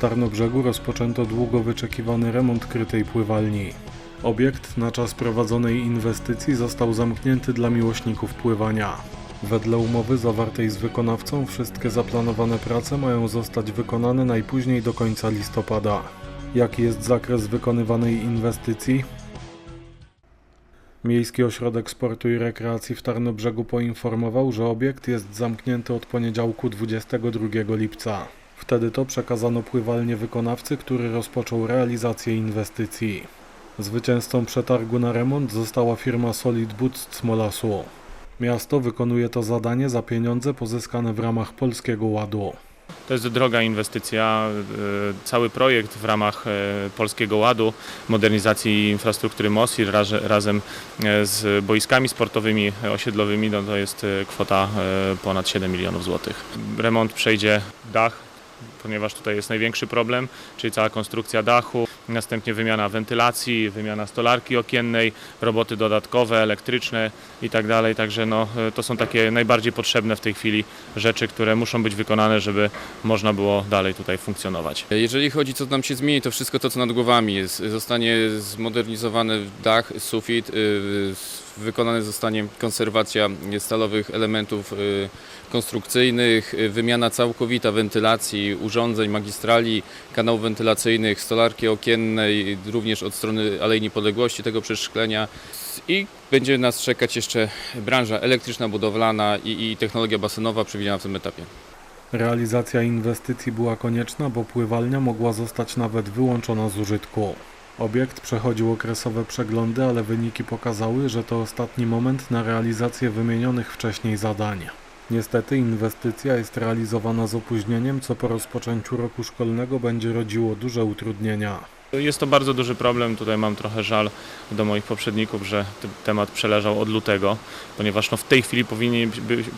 Tarnobrzegu rozpoczęto długo wyczekiwany remont krytej pływalni. Obiekt na czas prowadzonej inwestycji został zamknięty dla miłośników pływania. Wedle umowy zawartej z wykonawcą wszystkie zaplanowane prace mają zostać wykonane najpóźniej do końca listopada. Jaki jest zakres wykonywanej inwestycji? Miejski Ośrodek Sportu i Rekreacji w Tarnobrzegu poinformował, że obiekt jest zamknięty od poniedziałku 22 lipca. Wtedy to przekazano pływalnię wykonawcy, który rozpoczął realizację inwestycji. Zwycięzcą przetargu na remont została firma Solid Boots Smolasu. Miasto wykonuje to zadanie za pieniądze pozyskane w ramach Polskiego Ładu. To jest droga inwestycja. e, Cały projekt w ramach e, Polskiego Ładu, modernizacji infrastruktury MOSIR raz- razem e, z boiskami sportowymi osiedlowymi, no to jest kwota ponad 7 milionów złotych. Remont przejdzie dach, ponieważ tutaj jest największy problem, czyli cała konstrukcja dachu, następnie wymiana wentylacji, wymiana stolarki okiennej, roboty dodatkowe, elektryczne i tak dalej. Także no, e, to są takie najbardziej potrzebne w tej chwili rzeczy, które muszą być wykonane, żeby można było dalej tutaj funkcjonować. Jeżeli chodzi co nam się zmieni, to wszystko to co nad głowami jest. Zostanie zmodernizowany dach, sufit, wykonane zostanie konserwacja stalowych elementów y, konstrukcyjnych, y, wymiana całkowita wentylacji, urządzeń, magistrali, kanałów wentylacyjnych, stolarki okiennej, również od strony Alei Niepodległości tego przeszklenia. I będzie nas czekać jeszcze branża elektryczna, budowlana i, i technologia basenowa przewidziana w tym etapie. Realizacja inwestycji była konieczna, bo pływalnia mogła zostać nawet wyłączona z użytku. Obiekt przechodził okresowe przeglądy, ale wyniki pokazały, że to ostatni moment na realizację wymienionych wcześniej zadań. Niestety inwestycja jest realizowana z opóźnieniem, co po rozpoczęciu roku szkolnego będzie rodziło duże utrudnienia. Jest to bardzo duży problem. Tutaj mam trochę żal do moich poprzedników, że ten temat przeleżał od lutego, ponieważ no w tej chwili powinni,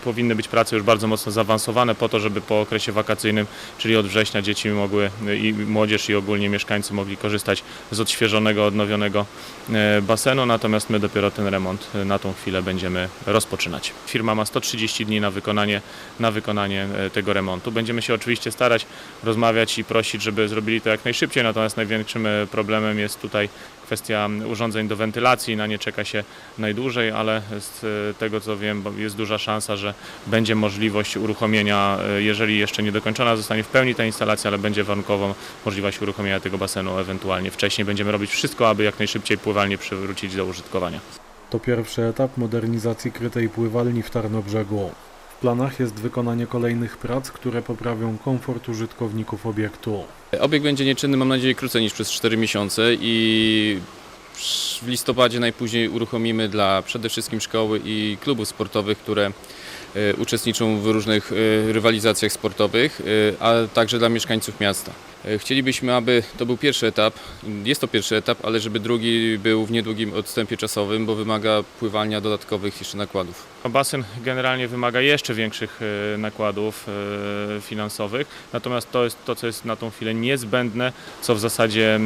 powinny być prace już bardzo mocno zaawansowane po to, żeby po okresie wakacyjnym, czyli od września dzieci mogły i młodzież i ogólnie mieszkańcy mogli korzystać z odświeżonego, odnowionego e, basenu, natomiast my dopiero ten remont e, na tą chwilę będziemy rozpoczynać. Firma ma 130 dni na wykonanie, na wykonanie e, tego remontu. Będziemy się oczywiście starać rozmawiać i prosić, żeby zrobili to jak najszybciej, natomiast największym e, problemem jest tutaj kwestia urządzeń do wentylacji, na nie czeka się najdłużej, ale z e, tego co wiem jest duża szansa, że będzie możliwość uruchomienia, e, jeżeli jeszcze nie dokończona zostanie w pełni ta instalacja, ale będzie warunkowo możliwość uruchomienia tego basenu ewentualnie wcześniej. Będziemy robić wszystko, aby jak najszybciej pływalnię przywrócić do użytkowania. To pierwszy etap modernizacji krytej pływalni w Tarnobrzegu. Planach jest wykonanie kolejnych prac, które poprawią komfort użytkowników obiektu. Obieg będzie nieczynny, mam nadzieję, krócej niż przez 4 miesiące i w listopadzie najpóźniej uruchomimy dla przede wszystkim szkoły i klubów sportowych, które e, uczestniczą w różnych e, rywalizacjach sportowych, e, a także dla mieszkańców miasta. E, Chcielibyśmy, aby to był pierwszy etap, jest to pierwszy etap, ale żeby drugi był w niedługim odstępie czasowym, bo wymaga pływania dodatkowych jeszcze nakładów. Basen generalnie wymaga jeszcze większych e, nakładów e, finansowych, natomiast to jest to, co jest na tą chwilę niezbędne, co w zasadzie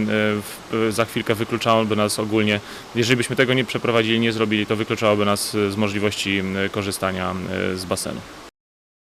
za chwilkę wykluczałoby nas ogólnie, jeżeli byśmy tego nie przeprowadzili, nie zrobili, to wykluczałoby nas z możliwości korzystania z basenu.